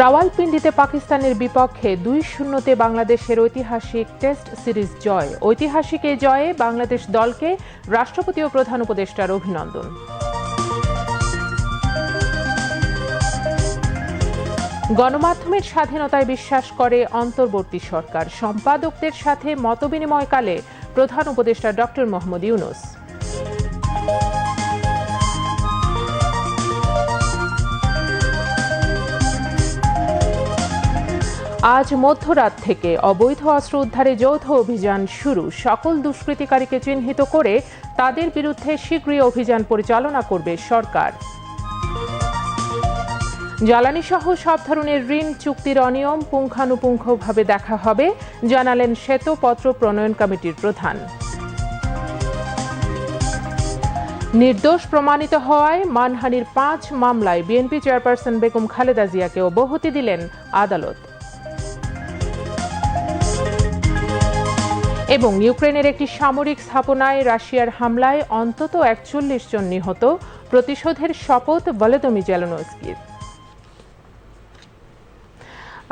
রাওয়ালপিন্ডিতে পাকিস্তানের বিপক্ষে দুই শূন্যতে বাংলাদেশের ঐতিহাসিক টেস্ট সিরিজ জয়। ঐতিহাসিক এই জয়ে বাংলাদেশ দলকে রাষ্ট্রপতি ও প্রধান উপদেষ্টার অভিনন্দন। গণমাধ্যমের স্বাধীনতায় বিশ্বাস করে অন্তর্বর্তী সরকার। সম্পাদকদের সাথে মতবিনিময়কালে প্রধান উপদেষ্টা ডক্টর মোহাম্মদ ইউনুস। আজ মধ্যরাত থেকে অবৈধ অস্ত্র উদ্ধারে যৌথ অভিযান শুরু। সকল দুষ্কৃতিকারীকে চিহ্নিত করে তাদের বিরুদ্ধে শীঘ্রই অভিযান পরিচালনা করবে সরকার। জ্বালানি সহ সব ধরনের ঋণ চুক্তির অনিয়ম পুঙ্খানুপুঙ্খভাবে দেখা হবে, জানালেন শ্বেতপত্র প্রণয়ন কমিটির প্রধান। নির্দোষ প্রমাণিত হওয়ায় মানহানির পাঁচ মামলায় বিএনপি চেয়ারপারসন বেগম খালেদা জিয়াকে অব্যাহতি দিলেন আদালত। এবং ইউক্রেনের একটি সামরিক স্থাপনায় রাশিয়ার হামলায় অন্তত একচল্লিশ জন নিহত। প্রতিশোধের শপথ ভলোদমি জেলনস্কির।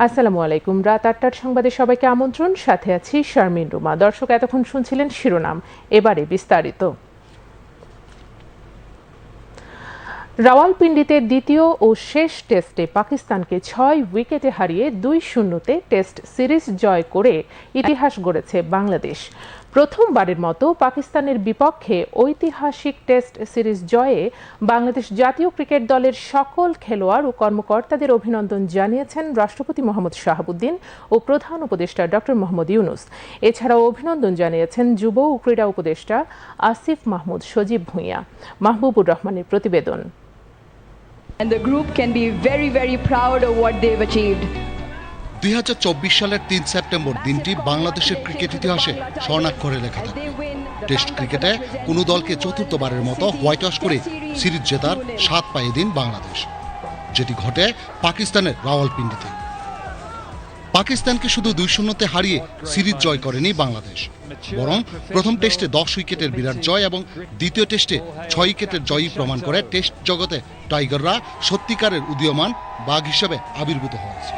আসসালামু আলাইকুম। রাত আটটার সংবাদে সবাইকে আমন্ত্রণ। সাথে আছি শারমিন রুমা। দর্শক, এতক্ষণ শুনছিলেন শিরোনাম। এবারে বিস্তারিত। রাওয়ালপিন্ডিতে দ্বিতীয় ও শেষ টেস্টে পাকিস্তানকে ছয় উইকেটে হারিয়ে দুই শূন্যতে টেস্ট সিরিজ জয় করে ইতিহাস গড়েছে বাংলাদেশ। প্রথমবারের মতো পাকিস্তানের বিপক্ষে ঐতিহাসিক টেস্ট সিরিজ জয়ে বাংলাদেশ জাতীয় ক্রিকেট দলের সকল খেলোয়াড় ও কর্মকর্তাদের অভিনন্দন জানিয়েছেন রাষ্ট্রপতি মোহাম্মদ শাহাবুদ্দিন ও প্রধান উপদেষ্টা ডক্টর মোহাম্মদ ইউনুস। এছাড়াও অভিনন্দন জানিয়েছেন যুব ও ক্রীড়া উপদেষ্টা আসিফ মাহমুদ সজীব ভূঁইয়া। মাহবুবুর রহমানের প্রতিবেদন। And the group can be very, very proud of what they've achieved. দুই হাজার চব্বিশ সালের তিন সেপ্টেম্বর দিনটি বাংলাদেশের ক্রিকেট ইতিহাসে স্বর্ণাক্ষরে লেখা থাকে। টেস্ট ক্রিকেটে কোনো দলকে চতুর্থবারের মতো হোয়াইট ওয়াশ করে সিরিজ জেতার সাত পায়ে দিন বাংলাদেশ। যেটি ঘটে পাকিস্তানের রাওয়ালপিন্ডিতে। পাকিস্তানকে শুধু দুই শূন্যতে হারিয়ে সিরিজ জয় করেনি বাংলাদেশ। বরং প্রথম টেস্টে দশ উইকেটের বিরাট জয় এবং দ্বিতীয় টেস্টে ছয় উইকেটের জয়ই প্রমাণ করে টেস্ট জগতে টাইগাররা সত্যিকারের উদীয়মান বাঘ হিসেবে আবির্ভূত হয়েছে।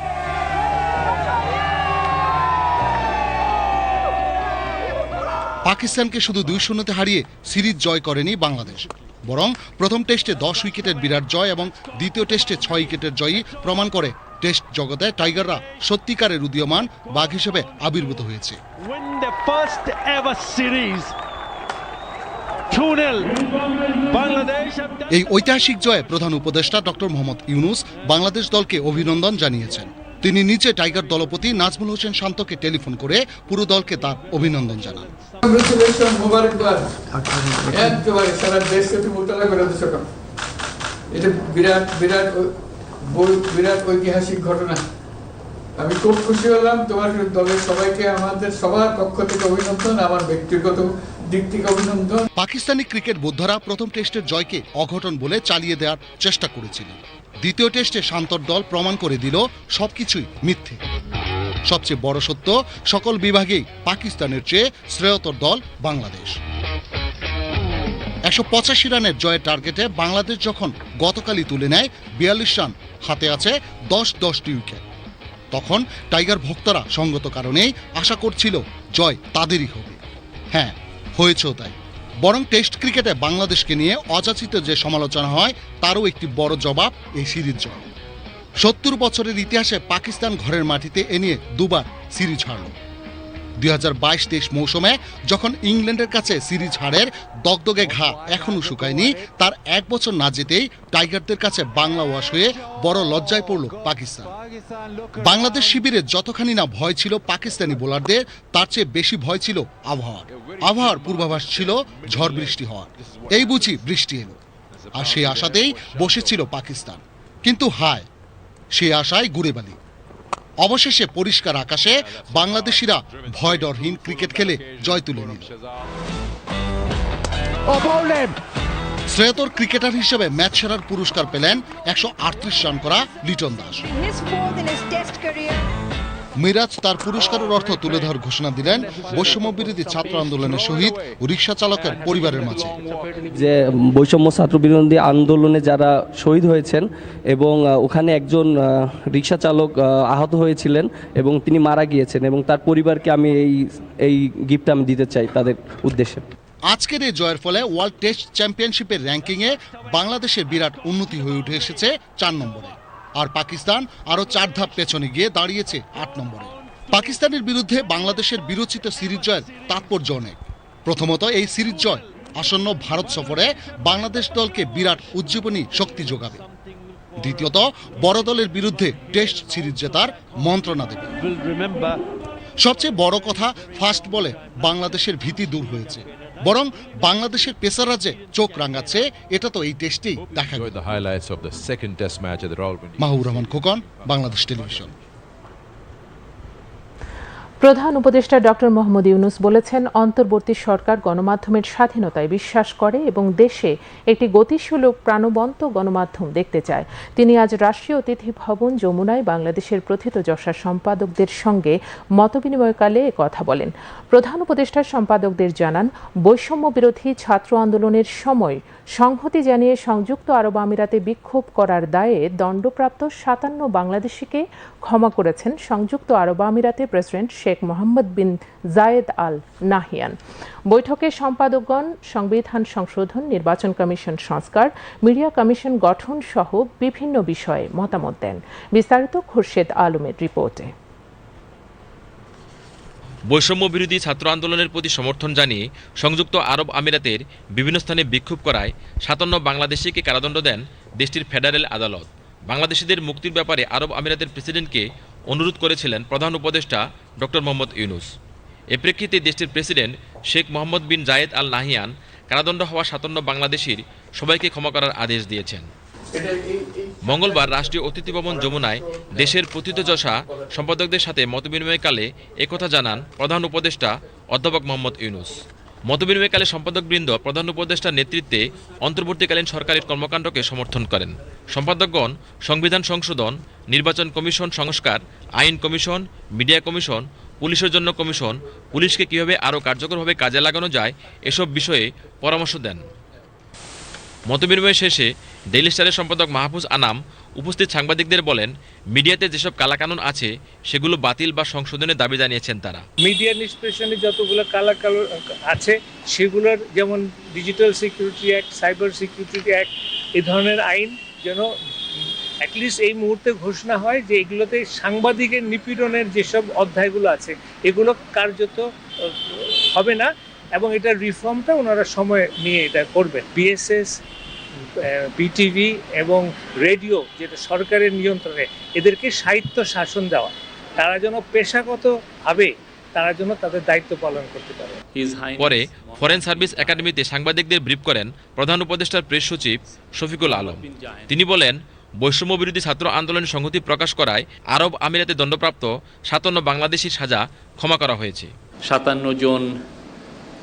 পাকিস্তানকে শুধু দুই শূন্যতে হারিয়ে সিরিজ জয় করেনি বাংলাদেশ। বরং প্রথম টেস্টে দশ উইকেটের বিরাট জয় এবং দ্বিতীয় টেস্টে ছয় উইকেটের জয়ই প্রমাণ করে টেস্ট জগতে টাইগাররা সত্যিকারের উদীয়মান বাঘ হিসেবে আবির্ভূত হয়েছে win the first ever series. 2-0. Bangladesh have done এই ঐতিহাসিক জয়ে প্রধান উপদেষ্টা ডক্টর মোহাম্মদ ইউনুস বাংলাদেশ দলকে অভিনন্দন জানিয়েছেন তিনি নিচে টাইগার দলপতি নাজমুল হোসেন শান্তকে টেলিফোন করে পুরো দলকে তার অভিনন্দন জানান? এটা বিরাট বিরাট বিরাট ঐতিহাসিক ঘটনা। আমি খুব খুশি হলাম তোমার দলের সবাইকে, আমাদের সবার পক্ষ থেকে অভিনন্দন, আমার ব্যক্তিগত পাকিস্তানি ক্রিকেট বোদ্ধারা প্রথম টেস্টের জয়কে অঘটন বলে চালিয়ে দেওয়ার চেষ্টা করেছিল। দ্বিতীয় টেস্টে শান্তর দল প্রমাণ করে দিল সবকিছুই মিথ্যে। সবচেয়ে বড় সত্য, সকল বিভাগেই পাকিস্তানের চেয়ে শ্রেয়তর দল বাংলাদেশ। একশো পঁচাশি রানের জয়ের টার্গেটে বাংলাদেশ যখন গতকালই তুলে নেয়, বিয়াল্লিশ রান হাতে আছে দশ দশটি উইকেট। তখন টাইগার ভক্তরা সঙ্গত কারণেই আশা করছিল জয় তাদেরই হবে। হ্যাঁ হয়েছেও তাই। বরং টেস্ট ক্রিকেটে বাংলাদেশকে নিয়ে অযাচিত যে সমালোচনা হয়, তারও একটি বড় জবাব এই সিরিজ জয়। সত্তর বছরের ইতিহাসে পাকিস্তান ঘরের মাটিতে এ নিয়ে দুবার সিরিজ হারল। দুই হাজার বাইশ তেইশ মৌসুমে যখন ইংল্যান্ডের কাছে সিরিজ হারের দগদগে ঘা এখনও শুকায়নি, তার এক বছর না যেতেই টাইগারদের কাছে বাংলা ওয়াশ হয়ে বড় লজ্জায় পড়ল পাকিস্তান। বাংলাদেশ শিবিরে যতখানি না ভয় ছিল পাকিস্তানি বোলারদের, তার চেয়ে বেশি ভয় ছিল আবহাওয়ার। আবহাওয়ার পূর্বাভাস ছিল ঝড় বৃষ্টি হওয়ার। এই বুঝি বৃষ্টি এলো। আর সেই আশাতেই বসেছিল পাকিস্তান। কিন্তু হায়, সেই আশায় ঘুরে বালি অবশেষে পরিষ্কার আকাশে বাংলাদেশিরা ভয় ডরহীন ক্রিকেট খেলে জয় তুলে নিল। শ্রেয়তর ক্রিকেটার হিসেবে ম্যাচ সেরার পুরস্কার পেলেন একশো আটত্রিশ রান করা লিটন দাস। মিরাজ তার পুরস্কারের অর্থ তুলে ধরার ঘোষণা দিলেন বৈষম্য বিরোধী ছাত্র আন্দোলনের শহীদ রিক্সা চালকের পরিবারের মাঝে। যে বৈষম্য ছাত্র বিরোধী আন্দোলনে যারা শহীদ হয়েছেন এবং ওখানে একজন রিক্সা চালক আহত হয়েছিলেন এবং তিনি মারা গিয়েছেন এবং তার পরিবারকে আমি এই এই গিফট আমি দিতে চাই তাদের উদ্দেশ্যে। আজকের এই জয়ের ফলে ওয়ার্ল্ড টেস্ট চ্যাম্পিয়নশিপের র্যাঙ্কিংয়ে বাংলাদেশের বিরাট উন্নতি হয়ে উঠে এসেছে চার নম্বরে। আর পাকিস্তান আরও চার ধাপ পেছনে গিয়ে দাঁড়িয়েছে আট নম্বরে। পাকিস্তানের বিরুদ্ধে বাংলাদেশের বিরোচিত সিরিজ জয়ের তাৎপর্য অনেক। প্রথমত এই সিরিজ জয়। আসন্ন ভারত সফরে বাংলাদেশ দলকে বিরাট উজ্জীবনী শক্তি যোগাবে। দ্বিতীয়ত বড় দলের বিরুদ্ধে টেস্ট সিরিজ জেতার মন্ত্রণা দেবে। সবচেয়ে বড় কথা ফাস্ট বলে বাংলাদেশের ভীতি দূর হয়েছে। বরং বাংলাদেশের পেসারা যে চোখ রাঙাচ্ছে এটা তো এই টেস্টেই দেখা গেল। মাহবুব রহমান খোকন বাংলাদেশ টেলিভিশন। প্রধান উপদেষ্টা ডক্টর মোহাম্মদ ইউনুস বলেছেন, অন্তর্বর্তী সরকার গণমাধ্যমের স্বাধীনতায় বিশ্বাস করে এবং দেশে একটি গতিশীল ও প্রাণবন্ত গণমাধ্যম দেখতে চায়। তিনি আজ রাষ্ট্রীয় অতিথি ভবন যমুনায় বাংলাদেশের প্রথিত যশা সম্পাদকদের সঙ্গে মতবিনিময়কালে কথা বলেন। প্রধান উপদেষ্টা সম্পাদকদের জানান, বৈষম্য বিরোধী ছাত্র আন্দোলনের সময় সংহতি জানিয়ে সংযুক্ত আরব আমিরাতে বিক্ষোভ করার দায়ে দণ্ডপ্রাপ্ত সাতান্ন বাংলাদেশিকে ক্ষমা করেছেন সংযুক্ত আরব আমিরাতে president Sheikh Mohammed bin Zayed Al Nahyan. বৈঠকে সম্পাদকগণ, সংবিধান সংশোধন, নির্বাচন কমিশন সংস্কার, মিডিয়া কমিশন গঠন সহ বিভিন্ন বিষয়ে মতামত দেন। বিস্তারিত খুরশেদ আলমের রিপোর্টে। বৈষম্য বিরোধী ছাত্র আন্দোলনের প্রতি সমর্থন জানিয়ে সংযুক্ত আরব আমিরাতের বিভিন্ন স্থানে বিক্ষোভ করায় সাতান্ন বাংলাদেশিকে কারাদণ্ড দেন দেশটির ফেডারেল আদালত। বাংলাদেশিদের মুক্তির ব্যাপারে আরব আমিরাতের প্রেসিডেন্টকে অনুরোধ করেছিলেন প্রধান উপদেষ্টা ডক্টর মোহাম্মদ ইউনুস। এ প্রেক্ষিতে দেশটির president Sheikh Mohammed bin Zayed Al Nahyan কারাদণ্ড হওয়া সাতান্ন বাংলাদেশির সবাইকে ক্ষমা করার আদেশ দিয়েছেন। মঙ্গলবার রাষ্ট্রীয় অতিথি ভবন যমুনায় দেশের প্রথিতযশা সম্পাদকদের সাথে মতবিনিময়কালে একথা জানান প্রধান উপদেষ্টা অধ্যাপক মোহাম্মদ ইউনুস। মতবিনিময়কালে সম্পাদকবৃন্দ প্রধান উপদেষ্টার নেতৃত্বে অন্তর্বর্তীকালীন সরকারের কর্মকাণ্ডকে সমর্থন করেন। সম্পাদকগণ, সংবিধান সংশোধন, নির্বাচন কমিশন সংস্কার, আইন কমিশন, মিডিয়া কমিশন, পুলিশের জন্য কমিশন, পুলিশকে কীভাবে আরও কার্যকরভাবে কাজে লাগানো যায়, এসব বিষয়ে পরামর্শ দেন। মতবিনিময় শেষে ডেইলি স্টারের সম্পাদক মাহফুজ আনাম উপস্থিত সাংবাদিকদের বলেন, মিডিয়াতে যেসব কালাকানুন আছে, সেগুলো বাতিল বা সংশোধনের দাবি জানিয়েছেন তারা। মিডিয়া নিষ্পেষণে যতগুলো কালা কালো আছে, সেগুলোর যেমন digital security act cyber security act এই ধরনের আইন যেন অ্যাটলিস্ট এই মুহূর্তে ঘোষণা হয় যে এগুলোতে সাংবাদিকের নিপীড়নের যেসব অধ্যায়গুলো আছে, এগুলো কার্যত হবে না এবং এটা রিফর্মটা ওনারা সময় নিয়ে এটা করবেন। বিএসএস বিটিভি এবং রেডিও যেটা সরকারের নিয়ন্ত্রণে এদেরকে সাহিত্য শাসন দেওয়া। তারা যেন পেশাগতভাবে তারা যেন তাদের দায়িত্ব পালন করতে পারে। পরে ফরেন সার্ভিস একাডেমিতে সাংবাদিকদের ব্রিফ করেন প্রধান উপদেষ্টার প্রেস সচিব শফিকুল আলম। তিনি বলেন বৈষম্য বিরোধী ছাত্র আন্দোলনের সংহতি প্রকাশ করায় আরব আমিরাতে দণ্ডপ্রাপ্ত সাতান্ন বাংলাদেশির সাজা ক্ষমা করা হয়েছে। সাতান্ন জন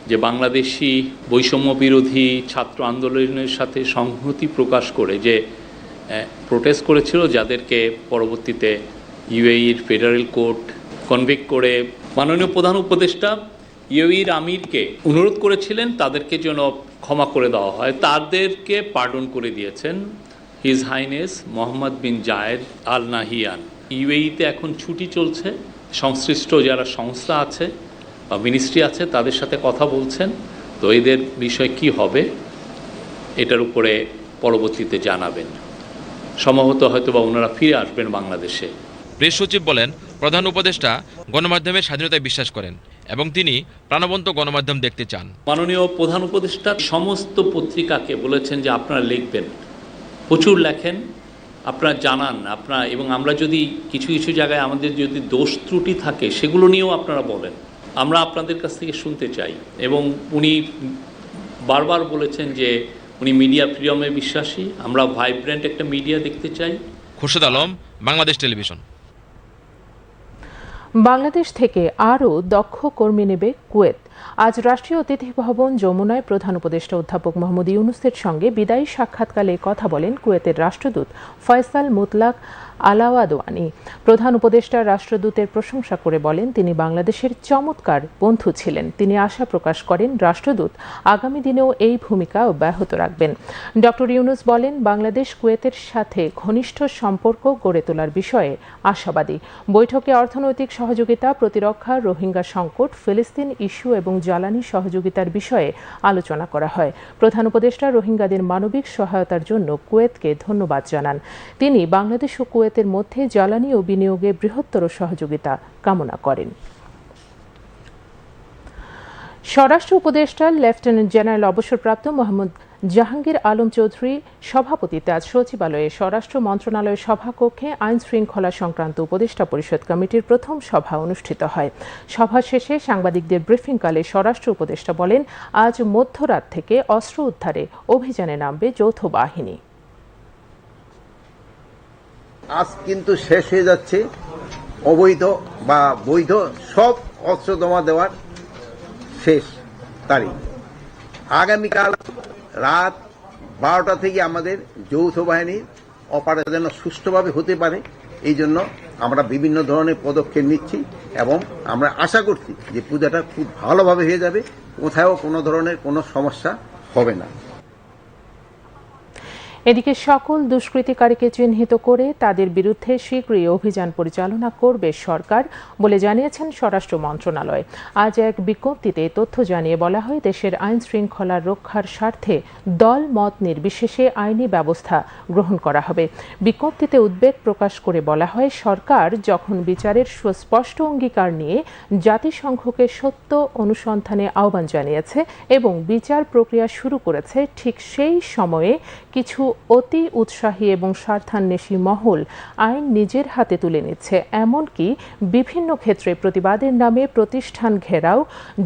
যে বাংলাদেশি বৈষম্য বিরোধী ছাত্র আন্দোলনের সাথে সংহতি প্রকাশ করে যে প্রোটেস্ট করেছিল, যাদেরকে পরবর্তীতে ইউএইর ফেডারেল কোর্ট কনভিক্ট করে মাননীয় প্রধান উপদেষ্টা ইউএইর আমিরকে অনুরোধ করেছিলেন তাদেরকে যেন ক্ষমা করে দেওয়া হয়। তাদেরকে পার্ডন করে দিয়েছেন His Highness Mohammed bin Zayed Al Nahyan ইউএইতে এখন ছুটি চলছে, সংশ্লিষ্ট যারা সংস্থা আছে মিনিস্ট্রি আছে তাদের সাথে কথা বলছেন। তো এদের বিষয় কি হবে এটার উপরে পরবর্তীতে জানাবেন। সম্ভবত হয়তো বা ওনারা ফিরে আসবেন বাংলাদেশে। প্রেস সচিব বলেন প্রধান উপদেষ্টা গণমাধ্যমের স্বাধীনতায় বিশ্বাস করেন এবং তিনি প্রাণবন্ত গণমাধ্যম দেখতে চান। মাননীয় প্রধান উপদেষ্টা সমস্ত পত্রিকাকে বলেছেন যে আপনারা লিখবেন। প্রচুর লেখেন আপনারা জানান আপনারা এবং আমরা যদি কিছু কিছু জায়গায় আমাদের যদি দোষ ত্রুটি থাকে সেগুলো নিয়েও আপনারা বলেন। আমরা আপনাদের কাছ থেকে শুনতে চাই। এবং উনি বারবার বলেছেন যে উনি মিডিয়া ফ্রিডমে বিশ্বাসী। আমরা ভাইব্রেন্ট একটা মিডিয়া দেখতে চাই। খুরশেদ আলম বাংলাদেশ টেলিভিশন। বাংলাদেশ থেকে আরও দক্ষ কর্মী নেবে কুয়েত। আজ রাষ্ট্রীয় অতিথি ভবন যমুনায় প্রধান উপদেষ্টা অধ্যাপক মোহাম্মদ ইউনুসের সঙ্গে বিদায়ী সাক্ষাৎকালে কথা বলেন কুয়েতের রাষ্ট্রদূত ফয়সাল মুতলাক আলাওয়াদওয়ানি। প্রধান উপদেষ্টা রাষ্ট্রদূতের প্রশংসা করে বলেন, তিনি বাংলাদেশের চমৎকার বন্ধু ছিলেন। তিনি আশা প্রকাশ করেন, রাষ্ট্রদূত আগামী দিনেও এই ভূমিকা অব্যাহত রাখবেন। ডক্টর ইউনুস বলেন, বাংলাদেশ কুয়েতের সাথে ঘনিষ্ঠ সম্পর্ক গড়ে তোলার বিষয়ে আশাবাদী। বৈঠকে অর্থনৈতিক সহযোগিতা, প্রতিরক্ষা, রোহিঙ্গা সংকট, ফিলিস্তিন ইস্যু এবং জ্বালানি সহযোগিতার বিষয়ে আলোচনা করা হয়। প্রধান উপদেষ্টা রোহিঙ্গাদের মানবিক সহায়তার জন্য কুয়েতকে ধন্যবাদ জানান। তিনি বাংলাদেশ ও কুয়েতের মধ্যে জ্বালানি ও বিনিয়োগে বৃহত্তর সহযোগিতা কামনা করেন। স্বরাষ্ট্র উপদেষ্টা লেফটেন্যান্ট জেনারেল অবসরপ্রাপ্ত মোহাম্মদ জাহাঙ্গীর আলম চৌধুরী সভাপতিত্বে আজ সচিবালয়ে স্বরাষ্ট্র মন্ত্রণালয়ের সভাকক্ষে আইন শৃঙ্খলা সংক্রান্ত উপদেষ্টা পরিষদ কমিটির প্রথম সভা অনুষ্ঠিত হয়। সভা শেষে সাংবাদিকদের ব্রিফিংকালে স্বরাষ্ট্র উপদেষ্টা বলেন, আজ মধ্যরাত থেকে অস্ত্র উদ্ধারে অভিযানে নামবে যৌথ বাহিনী। আজ কিন্তু শেষ হয়ে যাচ্ছে। অবৈধ বা বৈধ সব অস্ত্র জমা দেওয়ার শেষ তারিখ। আগামীকাল রাত বারোটা থেকে আমাদের যৌথ বাহিনীর অপারেশন যেন সুষ্ঠুভাবে হতে পারে। এই জন্য আমরা বিভিন্ন ধরনের পদক্ষেপ নিচ্ছি এবং আমরা আশা করছি যে পূজাটা খুব ভালোভাবে হয়ে যাবে। কোথাও কোনো ধরনের কোনো সমস্যা হবে না। এদিকে সকল দুষ্কৃতিকারীকে চিহ্নিত করে তাদের বিরুদ্ধে শীঘ্রই অভিযান পরিচালনা করবে সরকার বলে জানিয়েছেন স্বরাষ্ট্র মন্ত্রণালয়। আজ এক বিজ্ঞপ্তিতে তথ্য জানিয়ে বলা হয়, দেশের আইন শৃঙ্খলা রক্ষার স্বার্থে দল মত নির্বিশেষে আইনি ব্যবস্থা গ্রহণ করা হবে। বিজ্ঞপ্তিতে উদ্বেগ প্রকাশ করে বলা হয়, সরকার যখন বিচারের সুস্পষ্ট অঙ্গীকার নিয়ে জাতিসংঘকে সত্য অনুসন্ধানে আহ্বান জানিয়েছে এবং বিচার প্রক্রিয়া শুরু করেছে, ঠিক সেই সময়ে কিছু অতি উৎসাহী এবং স্বার্থান্বেষী মহল আইন নিজের হাতে তুলে নিচ্ছে। এমনকি বিভিন্ন ক্ষেত্রে প্রতিবাদের নামে প্রতিষ্ঠান ঘেরাও,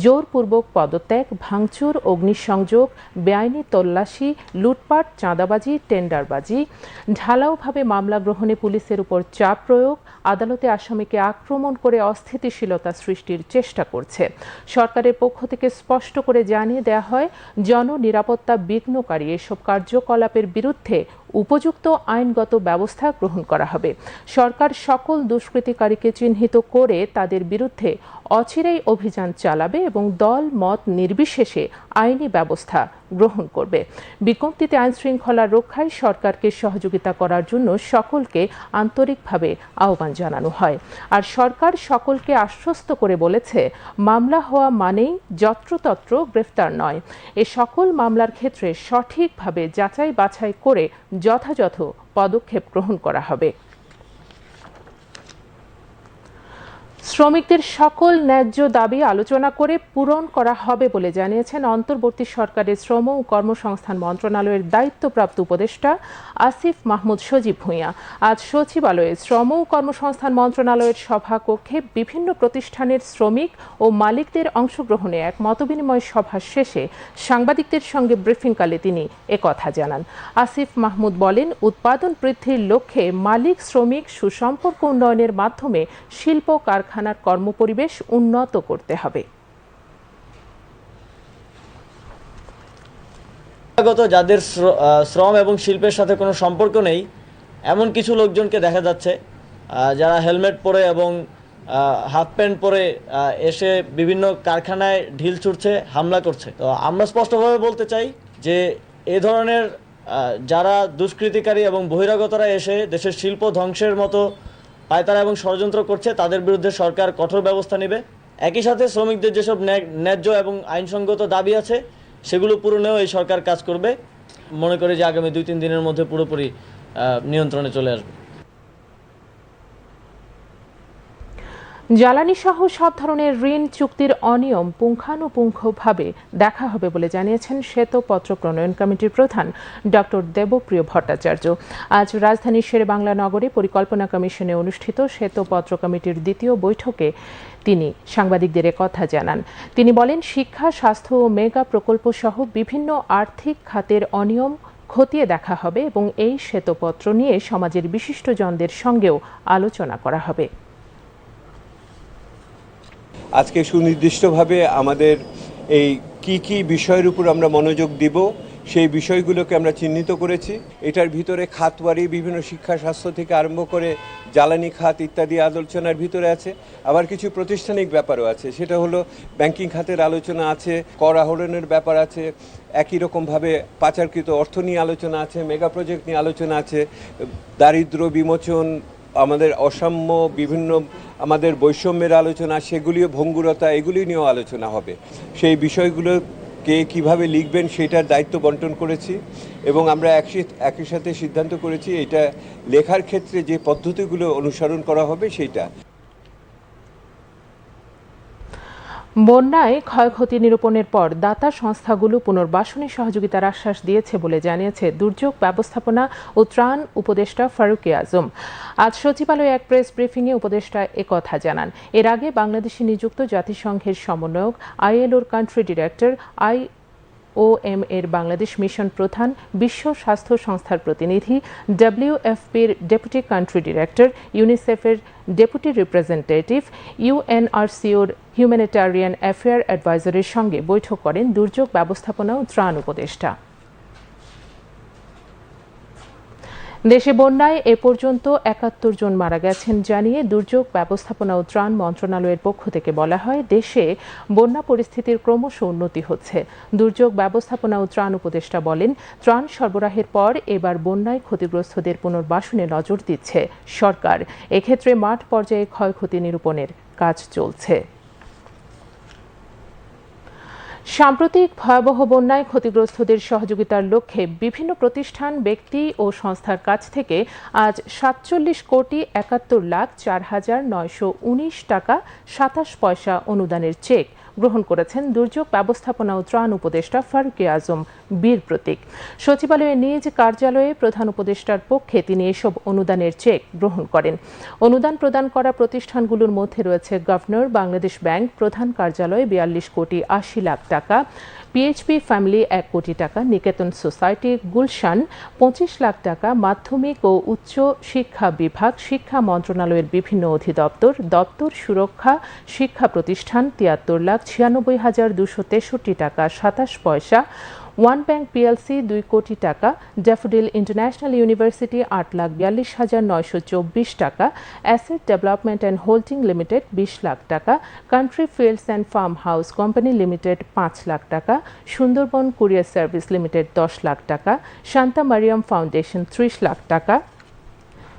জোরপূর্বক পদত্যাগ, ভাঙচুর, অগ্নিসংযোগ, বেআইনি তল্লাশি, লুটপাট, চাঁদাবাজি, টেন্ডারবাজি, ঢালাওভাবে মামলা গ্রহণে পুলিশের উপর চাপ প্রয়োগ, আদালতে আসামিকে আক্রমণ করে অস্থিতিশীলতা সৃষ্টির চেষ্টা করছে। সরকারের পক্ষ থেকে স্পষ্ট করে জানিয়ে দেওয়া হয়, জননিরাপত্তা বিঘ্নকারী এসব কার্যকলাপের বিরুদ্ধে উপযুক্ত আইনগত ব্যবস্থা গ্রহণ করা হবে। সরকার সকল দুষ্কৃতিকারীকে চিহ্নিত করে তাদের বিরুদ্ধে অচিরেই অভিযান চালাবে এবং দল, মত নির্বিশেষে আইনি ব্যবস্থা গ্রহণ করবে। বিজ্ঞপ্তিতে আইন শৃঙ্খলা রক্ষায় সরকারকে সহযোগিতা করার জন্য সকলকে আন্তরিকভাবে আহ্বান জানানো হয়। আর সরকার সকলকে আশ্বস্ত করে বলেছে, মামলা হওয়া মানেই যত্রতত্র গ্রেফতার নয়। এ সকল মামলার ক্ষেত্রে সঠিকভাবে যাচাই বাছাই করে যথাযথ পদক্ষেপ গ্রহণ করা হবে। শ্রমিকদের সকল ন্যায্য দাবি আলোচনা করে পূরণ করা হবে বলে জানিয়েছেন অন্তর্বর্তী সরকারের শ্রম ও কর্মসংস্থান মন্ত্রণালয়ের দায়িত্বপ্রাপ্ত উপদেষ্টা আসিফ মাহমুদ সজীব ভূঁইয়া। আজ সচিবালয়ে শ্রম ও কর্মসংস্থান মন্ত্রণালয়ের সভাকক্ষে বিভিন্ন প্রতিষ্ঠানের শ্রমিক ও মালিকদের অংশগ্রহণে এক মতবিনিময় সভা শেষে সাংবাদিকদের সঙ্গে ব্রিফিংকালে তিনি একথা জানান। আসিফ মাহমুদ বলেন, উৎপাদন বৃদ্ধির লক্ষ্যে মালিক শ্রমিক সুসম্পর্ক উন্নয়নের মাধ্যমে শিল্প কারখানার কর্মপরিবেশ উন্নত করতে হবে। গত যাদের শ্রম এবং শিল্পের সাথে কোনো সম্পর্ক নেই, এমন কিছু লোকজনকে দেখা যাচ্ছে যারা হেলমেট পরে এবং হাফ প্যান্ট পরে এসে বিভিন্ন কারখানায় ঢিল ছুটছে, হামলা করছে। তো আমরা স্পষ্টভাবে বলতে চাই যে, এ ধরনের যারা দুষ্কৃতিকারী এবং বহিরাগতরা এসে দেশের শিল্প ধ্বংসের মতো পায়তারা এবং ষড়যন্ত্র করছে, তাদের বিরুদ্ধে সরকার কঠোর ব্যবস্থা নেবে। একই সাথে শ্রমিকদের যেসব ন্যায়- ন্যায্য এবং আইনসঙ্গত দাবি আছে, সেগুলো পূরণেও এই সরকার কাজ করবে। মনে করি যে আগামী দুই তিন দিনের মধ্যে পুরোপুরি নিয়ন্ত্রণে চলে আসবে। জ্বালানি সহ সব ধরনের ঋণ চুক্তির অনিয়ম পুঙ্খানুপুঙ্খভাবে দেখা হবে বলে জানিয়েছেন শ্বেতপত্র প্রণয়ন কমিটির প্রধান ডক্টর দেবপ্রিয় ভট্টাচার্য। আজ রাজধানীর শেরে বাংলা নগরে পরিকল্পনা কমিশনে অনুষ্ঠিত শ্বেতপত্র কমিটির দ্বিতীয় বৈঠকে তিনি সাংবাদিকদের কথা জানান। তিনি বলেন, শিক্ষা, স্বাস্থ্য ও মেগা প্রকল্প সহ বিভিন্ন আর্থিক খাতের অনিয়ম খতিয়ে দেখা হবে এবং এই শ্বেতপত্র নিয়ে সমাজের বিশিষ্টজনদের সঙ্গেও আলোচনা করা হবে। আজকে সুনির্দিষ্টভাবে আমাদের এই কি কি বিষয়ের উপর আমরা মনোযোগ দিব, সেই বিষয়গুলোকে আমরা চিহ্নিত করেছি। এটার ভিতরে খাতওয়ারি, বিভিন্ন শিক্ষা, স্বাস্থ্য থেকে আরম্ভ করে জ্বালানি খাত ইত্যাদি আলোচনার ভিতরে আছে। আবার কিছু প্রতিষ্ঠানিক ব্যাপারও আছে। সেটা হলো ব্যাংকিং খাতের আলোচনা আছে, কর আহরণের ব্যাপার আছে, একই রকমভাবে পাচারকৃত অর্থ নিয়ে আলোচনা আছে, মেগা প্রজেক্ট নিয়ে আলোচনা আছে, দারিদ্র বিমোচন আমাদের অসাম্য, বিভিন্ন আমাদের বৈষম্যের আলোচনা, সেগুলিও ভঙ্গুরতা, এগুলি নিয়েও আলোচনা হবে। সেই বিষয়গুলো কে কীভাবে লিখবেন সেটার দায়িত্ব বন্টন করেছি এবং আমরা একই একই সাথে সিদ্ধান্ত করেছি, এটা লেখার ক্ষেত্রে যে পদ্ধতিগুলো অনুসরণ করা হবে সেইটা বন্যায় ক্ষয়ক্ষতি নিরূপণের পর দাতা সংস্থাগুলো পুনর্বাসনে সহযোগিতার আশ্বাস দিয়েছে বলে জানিয়েছে দুর্যোগ ব্যবস্থাপনা ও ত্রাণ উপদেষ্টা ফারুক আজম। আজ সচিবালয়ে এক প্রেস ব্রিফিংয়ে উপদেষ্টা একথা জানান। এর আগে বাংলাদেশে নিযুক্ত জাতিসংঘের সমন্বয়ক, আইএলওর কান্ট্রি ডিরেক্টর আই ওএম এর বাংলাদেশ মিশন প্রধান বিশ্ব স্বাস্থ্য সংস্থার প্রতিনিধি ডব্লিউএফপির ডেপুটি কান্ট্রি ডিরেক্টর ইউনিসেফের ডেপুটি রিপ্রেজেন্টেটিভ ইউএনআরসিওর হিউম্যানিটারিয়ান অ্যাফেয়ার অ্যাডভাইজারের সঙ্গে বৈঠক করেন দুর্যোগ ব্যবস্থাপনা ও ত্রাণ উপদেষ্টা। দেশে বন্যায় এ পর্যন্ত একাত্তর জন মারা গেছেন জানিয়ে দুর্যোগ ব্যবস্থাপনা ও ত্রাণ মন্ত্রণালয়ের পক্ষ থেকে বলা হয়, দেশে বন্যা পরিস্থিতির ক্রমশ উন্নতি হচ্ছে। দুর্যোগ ব্যবস্থাপনা ও ত্রাণ উপদেষ্টা বলেন, ত্রাণ সরবরাহের পর এবার বন্যায় ক্ষতিগ্রস্তদের পুনর্বাসনে নজর দিচ্ছে সরকার। এক্ষেত্রে মাঠ পর্যায়ে ক্ষয়ক্ষতি নিরূপণের কাজ চলছে। সাম্প্রতিক ভয়াবহ বন্যায় ক্ষতিগ্রস্তদের সহযোগিতার লক্ষ্যে বিভিন্ন প্রতিষ্ঠান, ব্যক্তি ও সংস্থার কাছ থেকে আজ সাতচল্লিশ কোটি একাত্তর লাখ চার হাজার নয়শো উনিশ টাকা সাতাশ পয়সা অনুদানের চেক। গ্রহণ করেছেন দুর্যোগ ব্যবস্থাপনা ও ত্রাণ উপদেষ্টা ফারুকে আজম বীর প্রতীক। সচিবালয়ে নিজ কার্যালয়ে প্রধান উপদেষ্টার পক্ষে তিনি এসব অনুদানের চেক গ্রহণ করেন। অনুদান প্রদান করা প্রতিষ্ঠানগুলোর মধ্যে রয়েছে গভর্নর, বাংলাদেশ ব্যাংক, প্রধান কার্যালয়ে বিয়াল্লিশ কোটি আশি লাখ টাকা পিএইচপি ফ্যামিলি এক কোটি টাকা, নিকেতন সোসাইটি গুলশান পঁচিশ লাখ টাকা, মাধ্যমিক ও উচ্চ শিক্ষা বিভাগ, শিক্ষা মন্ত্রণালয়ের বিভিন্ন অধিদপ্তর, দপ্তর সুরক্ষা শিক্ষা প্রতিষ্ঠান তিয়াত্তর লাখ ছিয়ানব্বই হাজার দুশো তেষট্টি টাকা, সাতাশ পয়সা ওয়ান ব্যাংক পিএলসি দুই কোটি টাকা, ড্যাফোডিল ইন্টারন্যাশনাল ইউনিভার্সিটি আট লাখ বিয়াল্লিশ হাজার নয়শো চব্বিশ টাকা, asset development and holding limited বিশ লাখ টাকা, country fields and farm house company limited পাঁচ লাখ টাকা, সুন্দরবন কুরিয়ার সার্ভিস লিমিটেড দশ লাখ টাকা, শান্তা মারিয়াম ফাউন্ডেশন ত্রিশ লাখ টাকা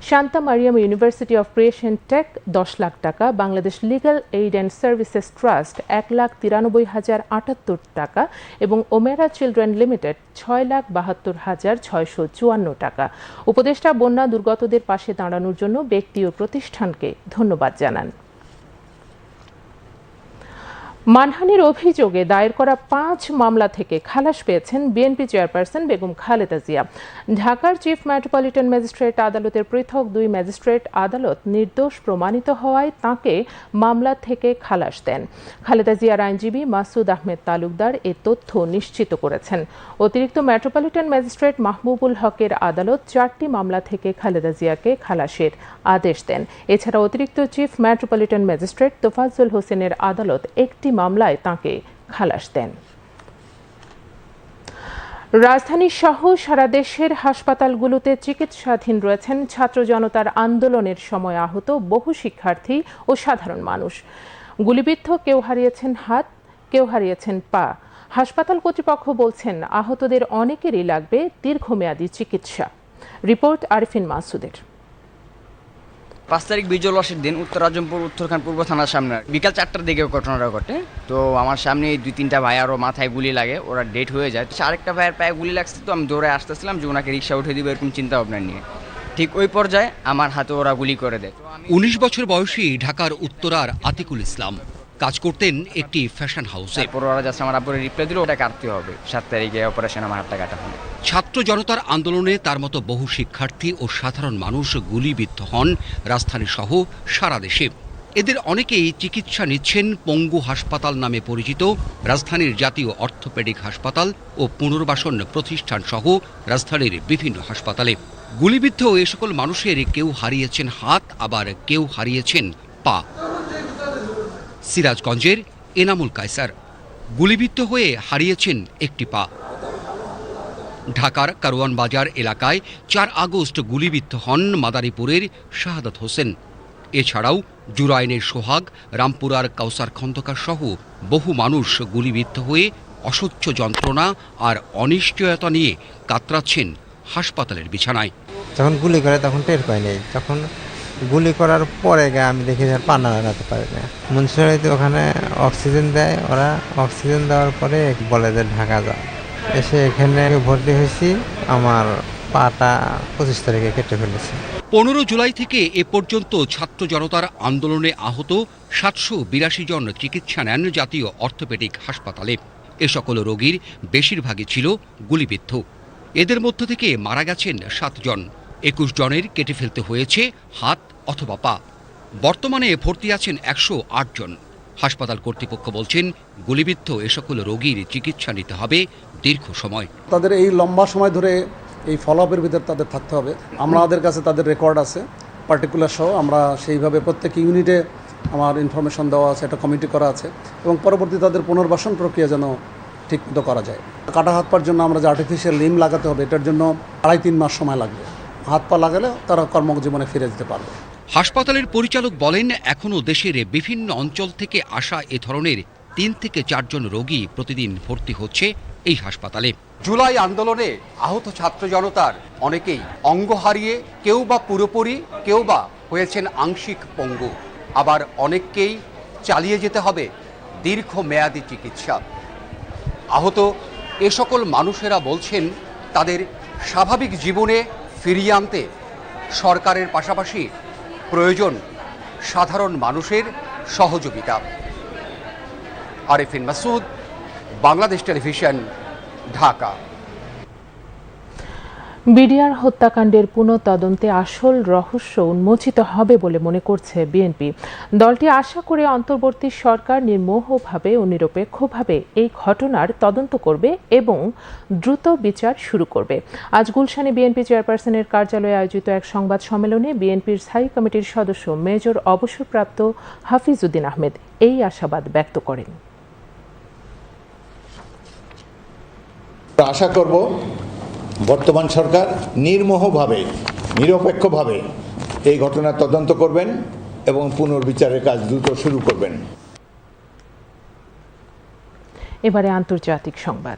Shanta Mariam university of creation tech দশ লাখ টাকা, Bangladesh legal aid and services trust এক লাখ তিরানব্বই হাজার আটাত্তর টাকা এবং ওমেরা চিলড্রেন লিমিটেড ছয় লাখ বাহাত্তর হাজার ছয়শো চুয়ান্ন টাকা। উপদেষ্টা বন্যা দুর্গতদের পাশে দাঁড়ানোর জন্য ব্যক্তি ও প্রতিষ্ঠানকে ধন্যবাদ জানান। মানহানির অভিযোগে দায়ের করা পাঁচ মামলা থেকে খালাস পেয়েছেন বিএনপি চেয়ারপারসন বেগম খালেদা জিয়া। ঢাকার চিফ মেট্রোপলিটন ম্যাজিস্ট্রেট আদালতের পৃথক দুই ম্যাজিস্ট্রেট আদালত নির্দোষ প্রমাণিত হওয়ায় তাকে মামলা থেকে খালাস দেন। খালেদা জিয়ার আইনজীবী মাসুদ আহমেদ তালুকদার এ তথ্য নিশ্চিত করেছেন। অতিরিক্ত মেট্রোপলিটন ম্যাজিস্ট্রেট মাহবুবুল হকের আদালত চারটি মামলা থেকে খালেদা জিয়াকে খালাসের আদেশ দেন। এছাড়া অতিরিক্ত চিফ মেট্রোপলিটন ম্যাজিস্ট্রেট তোফাজ্জল হোসেনের আদালত একটি মামলায় তাকে খালাস দেন। রাজধানী সহ সারা দেশের হাসপাতালগুলোতে চিকিৎসাধীন রয়েছেন ছাত্র জনতার আন্দোলনের সময় আহত বহু শিক্ষার্থী ও সাধারণ মানুষ। গুলিবিদ্ধ কেউ হারিয়েছেন হাত, কেউ হারিয়েছেন পা। হাসপাতাল কর্তৃপক্ষ বলছেন, আহতদের অনেকেরই লাগবে দীর্ঘমেয়াদী চিকিৎসা। রিপোর্ট আরিফিন মাসুদের। পাঁচ তারিখ বিজয় লসের দিন উত্তর রাজমপুর উত্তরখান পূর্ব থানার সামনে। বিকাল চারটার দিকে ঘটনাটা ঘটে। তো আমার সামনে দুই তিনটা ভাই আরও মাথায় গুলি লাগে, ওরা ডেট হয়ে যায়। আরেকটা ভাইয়ের পায়ে গুলি লাগছে, তো আমি দৌড়ে আসতেছিলাম যে ওনাকে রিক্সা উঠে দিব এরকম চিন্তা ভাবনা নিয়ে। ঠিক ওই পর্যায়ে আমার হাতে ওরা গুলি করে দেয়। উনিশ বছর বয়সী ঢাকার উত্তরার আতিকুল ইসলাম। কাজ করতেন একটি ফ্যাশন হাউসে ওরা জাস্ট আমার আব্বুরে রিপ্লাই দিল ওটা কাটতে হবে। সাত তারিখে অপারেশন আমার হাতটা কাটা হবে। ছাত্র জনতার আন্দোলনে তার মতো বহু শিক্ষার্থী ও সাধারণ মানুষ গুলিবিদ্ধ হন রাজধানী সহ সারা দেশে। এদের অনেকেই চিকিৎসা নিচ্ছেন পঙ্গু হাসপাতাল নামে পরিচিত রাজধানীর জাতীয় অর্থোপেডিক হাসপাতাল ও পুনর্বাসন প্রতিষ্ঠান সহ রাজধানীর বিভিন্ন হাসপাতালে। গুলিবিদ্ধ এ সকল মানুষের কেউ হারিয়েছেন হাত আবার কেউ হারিয়েছেন পা। সিরাজগঞ্জের এনামুল কায়সার। গুলিবিদ্ধ হয়ে হারিয়েছেন একটি পা। ঢাকার কারওয়ান বাজার এলাকায় চার আগস্ট গুলিবিদ্ধ হন মাদারীপুরের শাহাদাত হোসেন। এছাড়াও জুরাইনের সোহাগ, রামপুরার কাউসার খন্দকার সহ বহু মানুষ গুলিবিদ্ধ হয়ে অসহ্য যন্ত্রণা আর অনিশ্চয়তা নিয়ে কাতরাচ্ছেন হাসপাতালের বিছানায়। যখন গুলি করে তখন টের পাই নাই। তখন গুলি করার পরে গিয়ে আমি দেখি যে পান্না লাগাতে পারি না। মুন্সিপালিটি ওখানে অক্সিজেন দেয়, ওরা অক্সিজেন দেওয়ার পরে বলে যে ঢাকা যাও। এসে এখানে ভর্তি হয়েছি, আমার পাটা পঁচিশ তারিখে কেটে ফেলেছে। পনেরো জুলাই থেকে এ পর্যন্ত ছাত্র জনতার আন্দোলনে আহত সাতশো বিরাশি জন চিকিৎসা নেন জাতীয় অর্থোপেডিক হাসপাতালে। এ সকল রোগীর বেশিরভাগই ছিল গুলিবিদ্ধ। এদের মধ্য থেকে মারা গেছেন সাতজন। একুশ জনের কেটে ফেলতে হয়েছে হাত অথবা পা। বর্তমানে ভর্তি আছেন একশো জন। হাসপাতাল কর্তৃপক্ষ বলছেন, গুলিবিদ্ধ এ সকল রোগীর চিকিৎসা নিতে হবে দীর্ঘ সময়। তাদের এই লম্বা সময় ধরে এই ফলো আপের ভিতরে তাদের থাকতে হবে। আমাদের কাছে তাদের রেকর্ড আছে পার্টিকুলার সহ আমরা সেইভাবে প্রত্যেক ইউনিটে আমার ইনফরমেশন দেওয়া আছে, একটা কমিটি করা আছে এবং পরবর্তী তাদের পুনর্বাসন প্রক্রিয়া যেন ঠিক মতো করা যায়। কাটা হাত পার জন্য আমরা যে আর্টিফিশিয়াল লিম লাগাতে হবে, এটার জন্য আড়াই তিন মাস সময় লাগবে। হাত পা লাগালে তারা কর্মজীবনে ফিরে যেতে পারবে। হাসপাতালের পরিচালক বলেন এখনও দেশের বিভিন্ন অঞ্চল থেকে আসা এ ধরনের তিন থেকে চারজন রোগী প্রতিদিন ভর্তি হচ্ছে এই হাসপাতালে। জুলাই আন্দোলনে আহত ছাত্র জনতার অনেকেই অঙ্গ হারিয়ে কেউ বা পুরোপুরি কেউ বা হয়েছেন আংশিক পঙ্গু। আবার অনেককেই চালিয়ে যেতে হবে দীর্ঘ মেয়াদী চিকিৎসা। আহত এ সকল মানুষেরা বলছেন তাদের স্বাভাবিক জীবনে ফিরিয়ে আনতে সরকারের পাশাপাশি প্রয়োজন সাধারণ মানুষের সহযোগিতা। আরিফিন মাসুদ বাংলাদেশ টেলিভিশন ঢাকা। বিডিআর হত্যাকাণ্ডের পুনঃতদন্তে আসল রহস্য উন্মোচিত হবে বলে মনে করছে বিএনপি। দলটি আশা করে অন্তর্বর্তী সরকার নির্মোহভাবে ও নিরপেক্ষভাবে এই ঘটনার তদন্ত করবে এবং দ্রুত বিচার শুরু করবে। আজ গুলশানে বিএনপি চেয়ারপারসনের কার্যালয়ে আয়োজিত এক সংবাদ সম্মেলনে বিএনপির স্থায়ী কমিটির সদস্য মেজর অবসরপ্রাপ্ত হাফিজউদ্দিন আহমেদ এই আশাবাদ ব্যক্ত করেন। আশা করব বর্তমান সরকার নির্মোহভাবে, নিরপেক্ষভাবে এই ঘটনার তদন্ত করবেন এবং পুনর্বিচারের কাজ দ্রুত শুরু করবেন। এবারে আন্তর্জাতিক সংবাদ।